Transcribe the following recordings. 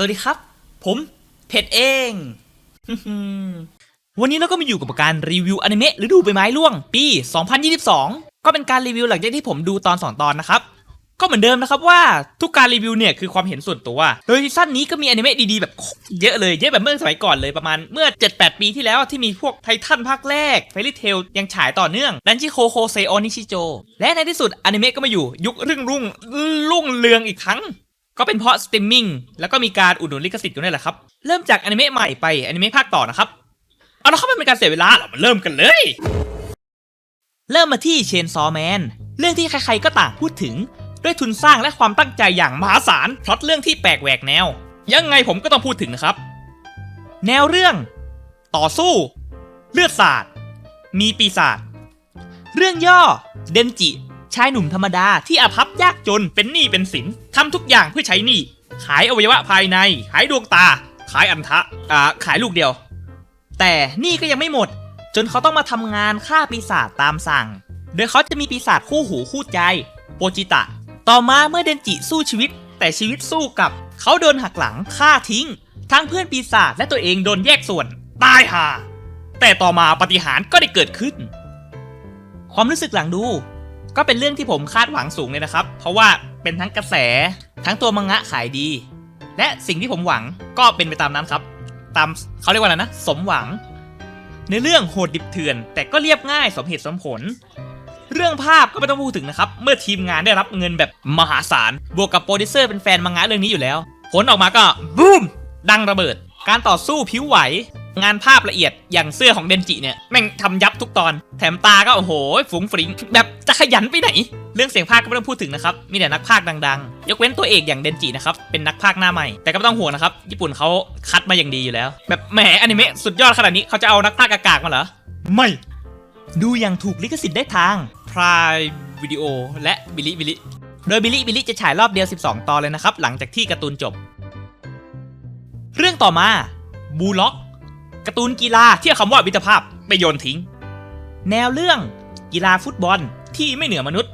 สวัสดีครับ ผมเพชรเอง วันนี้เราก็มาอยู่กับการรีวิวอนิเมะฤดูใบไม้ร่วง ปี 2022 ก็เป็นการรีวิวหลังจากที่ผมดูตอน 2 ตอนนะครับ ก็เหมือนเดิมนะครับว่าทุกการรีวิวเนี่ยคือความเห็นส่วนตัว โดยซีซั่นนี้ก็มีอนิเมะดีๆแบบเยอะเลยเยอะแบบเมื่อสมัยก่อนเลยประมาณเมื่อ 7-8 ปีที่แล้วที่มีพวกไททันภาคแรกเฟริเทลยังฉายต่อเนื่องดันจิโคโคเซโอนิชิโจและในที่สุดอนิเมะก็มาอยู่ยุครุ่งรุ่งรุ่งเรืองอีกครั้ง ก็เป็นเพราะสตรีมมิ่งแล้วก็มีการอุดหนุนลิขสิทธิ์อยู่นี่แหละครับ เริ่มจากอนิเมะใหม่ไปอนิเมะภาคต่อนะครับ เอาละครับไม่เป็นการเสียเวลาเรามาเริ่มกันเลย เริ่มมาที่เชนซอแมนเรื่องที่ใครๆก็ต่างพูดถึง ด้วยทุนสร้างและความตั้งใจอย่างมหาศาลพล็อตเรื่องที่แปลกแหวกแนว ยังไงผมก็ต้องพูดถึงนะครับ แนวเรื่อง ต่อสู้ เลือดสาดมีปีศาจเรื่องย่อเดนจิ ชายหนุ่มธรรมดาที่อาภัพยากจนเป็นหนี้เป็นสินทำทุกอย่างเพื่อใช้หนี้ ขายอวัยวะภายใน ขายดวงตา ขายอันทะอ่าขายลูกเดียว แต่หนี่ก็ยังไม่หมด จนเขาต้องมาทำงานฆ่าปีศาจตามสั่ง โดยเขาจะมีปีศาจคู่หูคู่ใจ โปจิตะ ต่อมาเมื่อเดนจิสู้ชีวิต แต่ชีวิตสู้กับ เขาโดนหักหลังฆ่าทิ้ง ทั้งเพื่อนปีศาจและตัวเองโดนแยกส่วนตายห่าแต่ต่อมาปาฏิหารย์ก็ได้เกิดขึ้น ความรู้สึกหลังดู ก็เป็นเรื่องที่ผมคาดหวังสูงเลยนะครับ เพราะว่าเป็นทั้งกระแส ทั้งตัวมังงะขายดี และสิ่งที่ผมหวังก็เป็นไปตามนั้นครับ ตามเขาเรียกว่าอะไรนะ สมหวัง ในเรื่องโหดดิบเถื่อน แต่ก็เรียบง่ายสมเหตุสมผล เรื่องภาพก็ไม่ต้องพูดถึงนะครับ เมื่อทีมงานได้รับเงินแบบมหาศาล บวกกับโปรดิวเซอร์เป็นแฟนมังงะเรื่องนี้อยู่แล้ว ผลออกมาก็บูมดังระเบิด การต่อสู้ผิวไหว งานภาพละเอียดอย่างเสื้อของเดนจิเนี่ยแม่งทำยับทุกตอน แถมตาก็โอ้โหฝูงฝริงแบบจะขยันไปไหน เรื่องเสียงภาคก็ไม่ต้องพูดถึงนะครับ มีแต่นักภาคดังๆ ยกเว้นตัวเอกอย่างเดนจินะครับ เป็นนักภาคหน้าใหม่ แต่ก็ไม่ต้องห่วงนะครับ ญี่ปุ่นเขาคัดมาอย่างดีอยู่แล้ว แบบแหมอนิเมะสุดยอดขนาดนี้เขาจะเอานักภาคอากากมาเหรอ ไม่ ดูอย่างถูกลิขสิทธิ์ได้ทาง Prime Video และบิลิบิลิโดยบิลิบิลิจะฉายรอบเดียว 12 ตอนเลยนะครับหลังจากที่การ์ตูนจบ เรื่องต่อมาบูล็อก การ์ตูนกีฬาที่คำว่ามิตรภาพไปโยนทิ้ง แนวเรื่องกีฬาฟุตบอลที่ไม่เหนือมนุษย์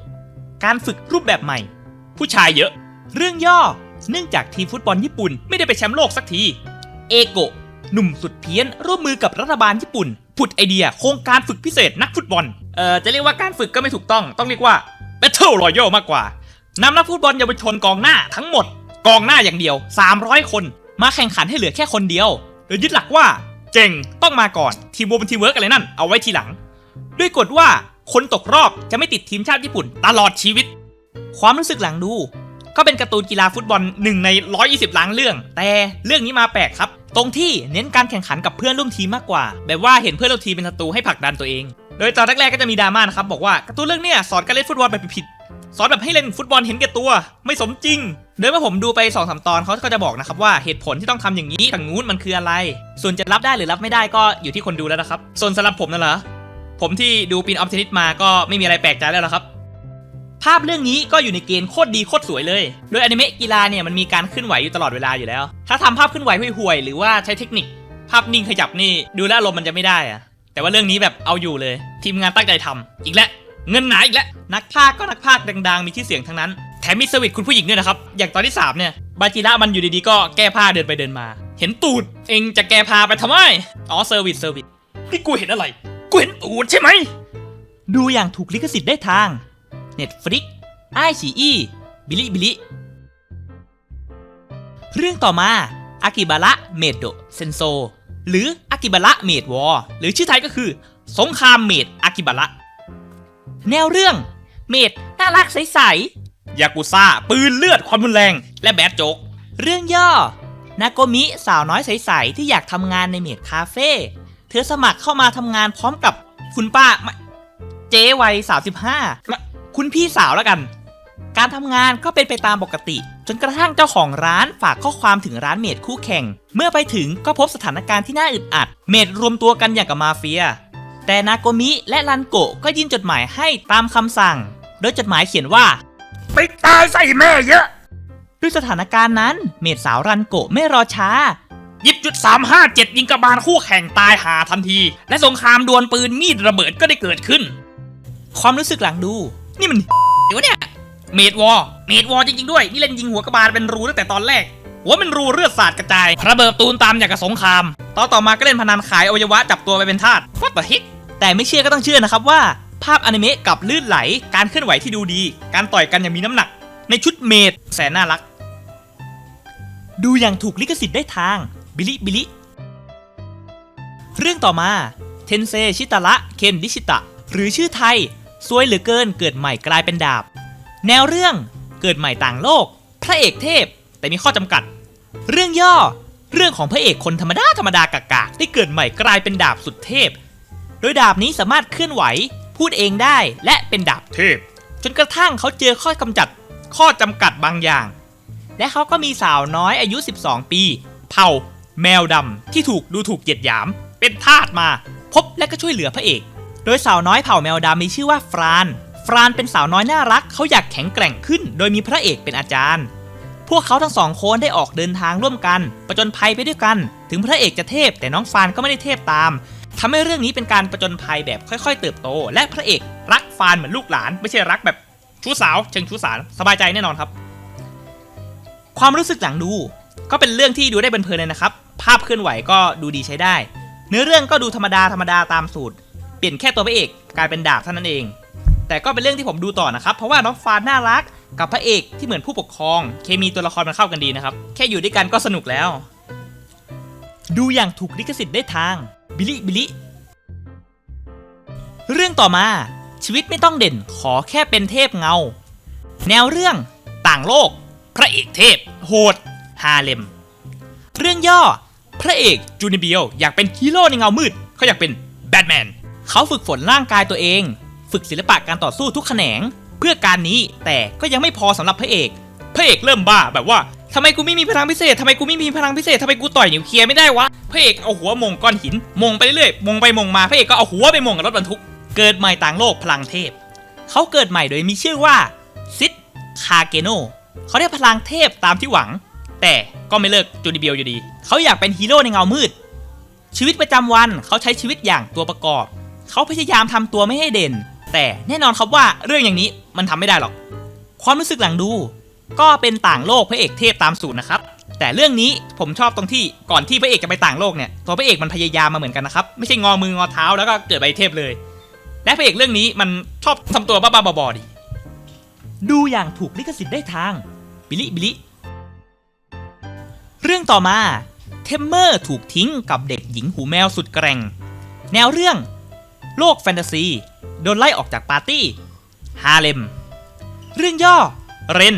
การฝึกรูปแบบใหม่ ผู้ชายเยอะ เรื่องย่อเนื่องจากทีมฟุตบอลญี่ปุ่นไม่ได้ไปแชมป์โลกสักที เอโกะหนุ่มสุดเพี้ยนร่วมมือกับรัฐบาลญี่ปุ่น ผุดไอเดียโครงการฝึกพิเศษนักฟุตบอล เอ่อ จะเรียกว่าการฝึกก็ไม่ถูกต้อง ต้องเรียกว่า Battle Royale มากกว่านำนักฟุตบอลเยาวชนกองหน้าทั้งหมด กองหน้าอย่างเดียว 300 คน มาแข่งขันให้เหลือแค่คนเดียว โดยยึดหลักว่า เจ๋งต้องมาก่อนทีมวอเป็นทีมเวิร์กอะไรนั่น เอาไว้ทีหลัง ด้วยกฎว่าคนตกรอบจะไม่ติดทีมชาติญี่ปุ่นตลอดชีวิต ความรู้สึกหลังดู ก็เป็นการ์ตูนกีฬาฟุตบอลหนึ่งใน 120 ล้านเรื่อง แต่เรื่องนี้มาแปลกครับ ตรงที่เน้นการแข่งขันกับเพื่อนร่วมทีมมากกว่า แบบว่าเห็นเพื่อนร่วมทีมเป็นศัตรูให้ผลักดันตัวเอง โดยตอนแรกๆก็จะมีดราม่านะครับบอกว่าการ์ตูนเรื่องเนี้ยสอนการเล่นฟุตบอลแบบผิด สอนแบบให้เล่นฟุตบอลเห็นแก่ตัว ไม่สมจริงโดยเมื่อผมดูไป2อสตอนเขาก็จะบอกนะครับว่าเหตุผลที่ต้องทำอย่างนี้ทางนู้นมันคืออะไร ส่วนจะรับได้หรือรับไม่ได้ก็อยู่ที่คนดูแล้วนะครับ ส่วนสำหรับผมนั่นเหรอผมที่ดูปีนออฟเทนิสมาก็ไม่มีอะไรแปลกใจแล้วละครับ ภาพเรื่องนี้ก็อยู่ในเกณฑ์โคตรดีโคตรสวยเลย โดยอนิเมะกีฬาเนี่ยมันมีการเคลื่อนไหวอยู่ตลอดเวลาอยู่แล้ว ถ้าทำภาพเคลื่อนไหวห่วยๆหรือว่าใช้เทคนิค ภาพนิ่งขยับนี่ดูแลวอารมณ์มันจะไม่ได้อะแต่ว่าเรื่องนี้แบบเอาอยู่เลย ทีมงานตั้งใจทำอีกแล้ว เงินหนาอีกแล้วนักพากก็นักพากดังๆ มีชื่อเสียงทั้งนั้น แถมมีเซอร์วิสคุณผู้หญิงด้วยนะครับ อย่างตอนที่สามเนี่ย บาจิระมันอยู่ดีๆ ก็แก้ผ้าเดินไปเดินมา เห็นตูด เองจะแก้ผ้าไปทำไม อ๋อเซอร์วิสเซอร์วิสนี่กูเห็นอะไร กูเห็นตูดใช่ไหม ดูอย่างถูกลิขสิทธิ์ได้ทาง Netflix ไอฉีอีบิลิบิลิเรื่องต่อมาอากิบาระเมดโดเซนโซหรืออากิบาระเมดวอหรือชื่อไทยก็คือ สงครามเมดอากิบาระ แนวเรื่องเมดน่ารักใสๆยากุซ่า ปืนเลือดความรุนแรง และแบดโจก เรื่องย่อ นาโกมิสาวน้อยใสๆที่อยากทำงานในเมดคาเฟ่เธอสมัครเข้ามาทำงานพร้อมกับคุณป้าไม่เจ๊วัย35มาคุณพี่สาวแล้วกัน การทำงานก็เป็นไปตามปกติ จนกระทั่งเจ้าของร้านฝากข้อความถึงร้านเมดคู่แข่ง เมื่อไปถึงก็พบสถานการณ์ที่น่าอึดอัด เมดรวมตัวกันอย่างกับมาเฟีย แต่นาโกมิและรันโกะก็ยื่นจดหมายให้ตามคำสั่ง โดยจดหมายเขียนว่าไปตายใส่แม่เยอะ ด้วยสถานการณ์นั้นเมดสาวรันโกะไม่รอช้ายิบจุดสามห้าเจ็ดยิงกระบาลคู่แข่งตายหาทันที และสงครามดวลปืนมีดระเบิดก็ได้เกิดขึ้น ความรู้สึกหลังดู นี่มันเดี๋ยวเนี่ยเมดวอร์เมดวอร์จริง ๆ ด้วย นี่เล่นยิงหัวกระบาลเป็นรูตั้งแต่ตอนแรก หัวเป็นรูเลือดสาดกระจายระเบิดตูนตามอย่างกับสงคราม ต่อต่อมาก็เล่นพนันขายอวัยวะจับตัวไปเป็นทาส What the heck แต่ไม่เชื่อก็ต้องเชื่อนะครับว่า ภาพอนิเมะกับลื่นไหล การเคลื่อนไหวที่ดูดี การต่อยกันอย่างมีน้ำหนัก ในชุดเมดแสนน่ารัก ดูอย่างถูกลิขสิทธิ์ได้ทางบิลิบิลิเรื่องต่อมาเทนเซชิตาระเคนดิชิตะ หรือชื่อไทยซวยเหลือเกินเกิดใหม่กลายเป็นดาบ แนวเรื่องเกิดใหม่ต่างโลก พระเอกเทพ แต่มีข้อจำกัด เรื่องย่อ เรื่องของพระเอกคนธรรมดาธรรมดากากาที่เกิดใหม่กลายเป็นดาบสุดเทพ โดยดาบนี้สามารถเคลื่อนไหว พูดเองได้และเป็นดาบเทพ จนกระทั่งเขาเจอข้อกำจัดข้อจำกัดบางอย่าง และเขาก็มีสาวน้อยอายุ 12 ปี เผ่า แมวดำที่ถูกดูถูกเหยียดหยาม เป็นทาสมา พบและก็ช่วยเหลือพระเอก โดยสาวน้อยเผ่าแมวดำมีชื่อว่าฟราน ฟรานเป็นสาวน้อยน่ารักเขาอยากแข็งแกร่งขึ้น โดยมีพระเอกเป็นอาจารย์ พวกเขาทั้งสองคนได้ออกเดินทางร่วมกันประจนภัยไปด้วยกัน ถึงพระเอกจะเทพแต่น้องฟานก็ไม่ได้เทพตาม ทำให้เรื่องนี้เป็นการประจนภัยแบบค่อยๆ เติบโต และพระเอกรักฟานเหมือนลูกหลาน ไม่ใช่รักแบบชู้สาวเชิงชู้สาวสบายใจแน่นอนครับ ความรู้สึกหลังดู ก็เป็นเรื่องที่ดูได้เพลินเลยนะครับ ภาพเคลื่อนไหวก็ดูดีใช้ได้ เนื้อเรื่องก็ดูธรรมดาธรรมดาตามสูตร เปลี่ยนแค่ตัวพระเอกกลายเป็นดาบเท่านั้นเอง แต่ก็เป็นเรื่องที่ผมดูต่อนะครับ เพราะว่าน้องฟานน่ารักกับพระเอกที่เหมือนผู้ปกครอง เคมีตัวละครมันเข้ากันดีนะครับ แค่อยู่ด้วยกันก็สนุกแล้ว ดูอย่างถูกลิขสิทธิ์ได้ทาง บิลิบิลิ เรื่องต่อมาชีวิตไม่ต้องเด่นขอแค่เป็นเทพเงา แนวเรื่องต่างโลก พระเอกเทพ โหด ฮาเลม เรื่องย่อ พระเอกจูนิเบียวอยากเป็นฮีโร่ในเงามืด เขาอยากเป็นแบทแมน เขาฝึกฝนร่างกายตัวเอง ฝึกศิลปะการต่อสู้ทุกแขนง เพื่อการนี้แต่ก็ยังไม่พอสำหรับพระเอก พระเอกเริ่มบ้าแบบว่า ทำไมกูไม่มีพลังพิเศษทำไมกูไม่มีพลังพิเศษทำไมกูต่อยนิวเคลียร์ไม่ได้วะพระเอกเอาหัวมงก้อนหินมงไปเรื่อยมงไปมงมาพระเอกก็เอาหัวไปมงกับรถบรรทุก เกิดใหม่ต่างโลกพลังเทพ เขาเกิดใหม่โดยมีชื่อว่าซิดคาเกโนเขาได้พลังเทพตามที่หวัง แต่ก็ไม่เลิกจูดิเบียวอยู่ดี เขาอยากเป็นฮีโร่ในเงามืด ชีวิตประจำวันเขาใช้ชีวิตอย่างตัวประกอบ เขาพยายามทำตัวไม่ให้เด่น แต่แน่นอนครับว่าเรื่องอย่างนี้มันทำไม่ได้หรอก ความรู้สึกหลังดู ก็เป็นต่างโลกพระเอกเทพตามสูตรนะครับ แต่เรื่องนี้ผมชอบตรงที่ก่อนที่พระเอกจะไปต่างโลกเนี่ยตัวพระเอกมันพยายามมาเหมือนกันนะครับไม่ใช่งอมืองอเท้าแล้วก็เกิดไปเทพเลย และพระเอกเรื่องนี้มันชอบทำตัวบ้าๆบอๆดิดูอย่างถูกลิขสิทธิ์ได้ทางบิลิบิลิเรื่องต่อมาเทมเมอร์ถูกทิ้งกับเด็กหญิงหูแมวสุดแกร่ง แนวเรื่อง โลกแฟนตาซี โดนไล่ออกจากปาร์ตี้ฮาเลม เรื่องย่อ เรน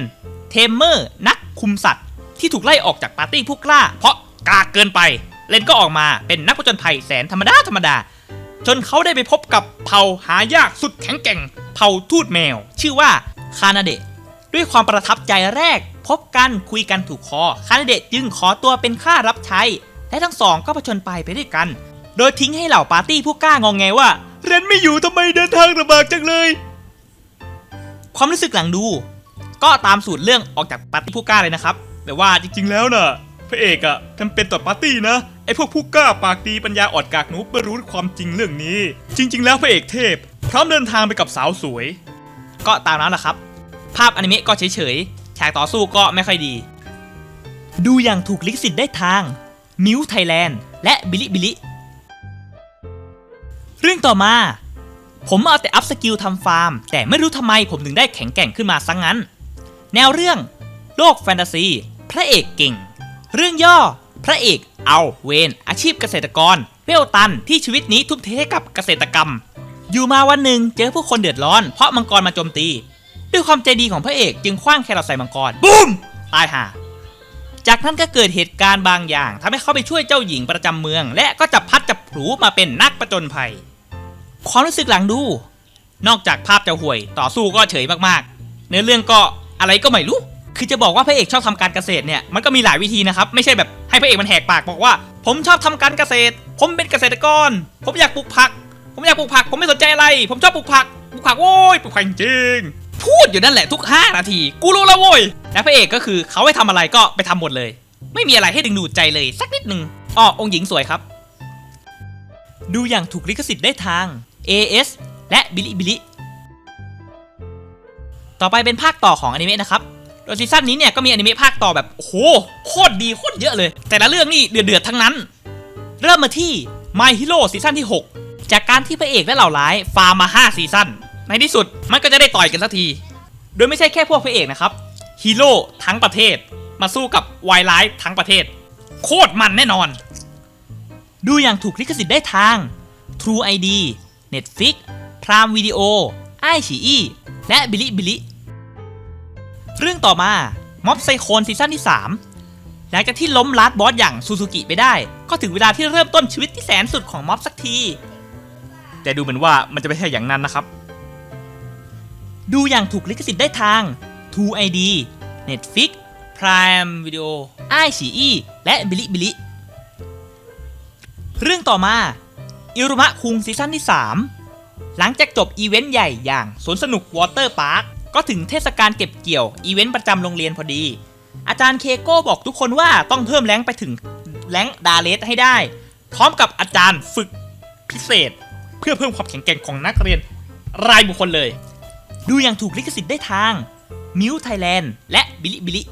เทมเมอร์นักคุมสัตว์ ที่ถูกไล่ออกจากปาร์ตี้ผู้กล้า เพราะกากเกินไปเรนก็ออกมาเป็นนักผจญภัยแสนธรรมดาธรรมดา จนเขาได้ไปพบกับเผ่าหายากสุดแข็งแกร่ง เผ่าทูตแมว ชื่อว่าคานาเดะด้วยความประทับใจแรก พบกันคุยกันถูกคอคานาเดะจึงขอตัวเป็นข้ารับใช้ และทั้งสองก็ผจญไปไปด้วยกัน โดยทิ้งให้เหล่าปาร์ตี้ผู้กล้างองแงว่าเรนไม่อยู่ทำไมเดินทางลำบากจังเลย ความรู้สึกหลังดู ก็ตามสูตรเรื่องออกจากปาร์ตี้ผู้กล้าเลยนะครับ แต่ว่าจริง ๆ แล้วน่ะพระเอกอะจำเป็นต่อปาร์ตี้นะไอพวกผู้กล้าปากดีปัญญาอ่อนกากหนูไม่รู้ความจริงเรื่องนี้ จริง ๆ แล้วพระเอกเทพ พร้อมเดินทางไปกับสาวสวย ก็ตามนั้นแหละครับ ภาพอนิเมะก็เฉยๆฉากต่อสู้ก็ไม่ค่อยดี ดูอย่างถูกลิขสิทธิ์ได้ทางมิวไทยแลนด์และบิลิบิลิเรื่องต่อมาผมเอาแต่อัพสกิลทำฟาร์ม แต่ไม่รู้ทำไมผมถึงได้แข็งแกร่งขึ้นมาซังงั้น แนวเรื่อง โลกแฟนตาซี พระเอกเก่ง เรื่องย่อ พระเอกเอาเวนอาชีพเกษตรกรเวลตันที่ชีวิตนี้ทุ่มเทให้กับเกษตรกรรม อยู่มาวันหนึ่งเจอผู้คนเดือดร้อนเพราะมังกรมาโจมตี ด้วยความใจดีของพระเอกจึงคว้างแครอทใส่มังกรบูมตายห่าจากนั้นก็เกิดเหตุการณ์บางอย่างทำให้เขาไปช่วยเจ้าหญิงประจำเมือง และก็จับพัดจับผูมาเป็นนักประจนภัย ความรู้สึกหลังดู นอกจากภาพจะห่วยต่อสู้ก็เฉยมากๆเนื้อเรื่องก็ อะไรก็ไม่รู้คือจะบอกว่าพระเอกชอบทำการเกษตรเนี่ยมันก็มีหลายวิธีนะครับ ไม่ใช่แบบให้พระเอกมันแหกปากบอกว่า ผมชอบทำการเกษตร ผมเป็นเกษตรกร ผมอยากปลูกผัก ผมอยากปลูกผัก ผมไม่สนใจอะไร ผมชอบปลูกผักปลูกผักโว้ยปลูกผักจริงพูดอยู่นั่นแหละทุก 5 นาที กูรู้แล้วโว้ยและพระเอกก็คือเขาให้ทำอะไรก็ไปทำหมดเลย ไม่มีอะไรให้ดึงดูดใจเลยสักนิดหนึ่งอ้อองหญิงสวยครับ ดูอย่างถูกลิขสิทธิ์ได้ทาง AS และบิลิบิลิ ต่อไปเป็นภาคต่อของอนิเมะนะครับ โดยซีซั่นนี้เนี่ยก็มีอนิเมะภาคต่อแบบโอ้โหโคตรดีโคตรเยอะเลย แต่ละเรื่องนี่เดือดๆทั้งนั้น เริ่มมาที่ My Hero ซีซั่นที่ 6 จากการที่พระเอกและเหล่าร้ายฟาร์มมา5ซีซั่นในที่สุดมันก็จะได้ต่อยกันสักที โดยไม่ใช่แค่พวกพระเอกนะครับฮีโร่ทั้งประเทศ มาสู้กับวายร้ายทั้งประเทศ โคตรมันแน่นอน ดูอย่างถูกลิขสิทธิ์ได้ทาง True ID Netflix Prime Video ไอฉีอี และบิลิบิลิ เรื่องต่อมาม็อบไซโคนซีซั่นที่ 3 หลังจากที่ล้มลาดบอสอย่างซูซูกิไปได้ ก็ถึงเวลาที่เริ่มต้นชีวิตที่แสนสุดของม็อบสักที แต่ดูเหมือนว่ามันจะไม่ใช่อย่างนั้นนะครับ ดูอย่างถูกลิขสิทธิ์ได้ทาง True ID Netflix Prime Video ไอฉีอีและบิลิบิลิ เรื่องต่อมา อิรุมะคุงซีซั่นที่ 3 หลังจากจบอีเวนต์ใหญ่อย่างสวนสนุกวอเตอร์พาร์คก็ถึงเทศกาลเก็บเกี่ยวอีเวนต์ประจำโรงเรียนพอดี อาจารย์เคโก้บอกทุกคนว่าต้องเพิ่มแรงไปถึงแรงดาเลสให้ได้ พร้อมกับอาจารย์ฝึกพิเศษ เพื่อเพิ่มความแข็งแกร่งของนักเรียนรายบุคคลเลย ดูอย่างถูกลิขสิทธิ์ได้ทางมิวไทยแลนด์และบิลิบิลิ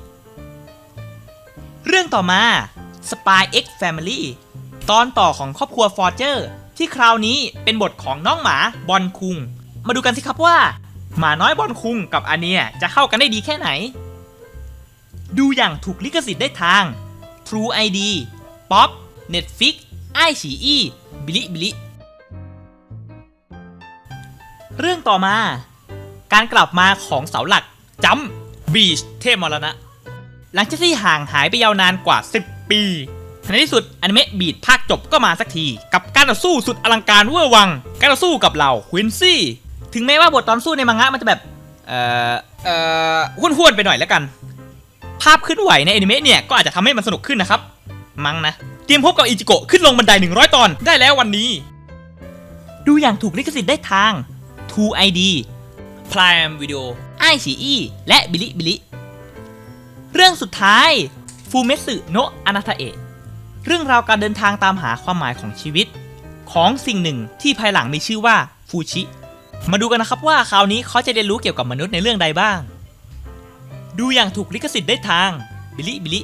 เรื่องต่อมา Spy X Family ตอนต่อของครอบครัวฟอร์เจอร์ ที่คราวนี้เป็นบทของน้องหมาบอลคุง มาดูกันสิครับว่า หมาน้อยบอลคุงกับอาเนียจะเข้ากันได้ดีแค่ไหน ดูอย่างถูกลิขสิทธิ์ได้ทาง True ID Pop Netflix ไอฉีอีบิลิบิลิเรื่องต่อมา การกลับมาของเสาหลักจัมบีชเทพมรณะ หลังจากที่ห่างหายไปยาวนานกว่า 10 ปี ในที่สุดอนิเมะบีดภาคจบก็มาสักที กับการต่อสู้สุดอลังการเวอร์วัง การต่อสู้กับเหล่าควินซี่ ถึงแม้ว่าบทตอนสู้ในมังงะมันจะแบบ เอ่อ เอ่อห้วนๆไปหน่อยแล้วกัน ภาพเคลื่อนไหวในอนิเมะเนี่ยก็อาจจะทำให้มันสนุกขึ้นนะครับ มั้งนะ เตรียมพบกับอิจิโกะขึ้นลงบันได 100 ตอนได้แล้ววันนี้ ดูอย่างถูกลิขสิทธิ์ได้ทาง True ID Prime Video ไอฉีอีและบิลิบิลิ เรื่องสุดท้ายฟูเมสึโนะอนาทาเอะ เรื่องราวการเดินทางตามหาความหมายของชีวิต ของสิ่งหนึ่งที่ภายหลังมีชื่อว่าฟูชิ มาดูกันนะครับว่าคราวนี้เขาจะเรียนรู้เกี่ยวกับมนุษย์ในเรื่องใดบ้าง ดูอย่างถูกลิขสิทธิ์ได้ทางบิลิบิลิ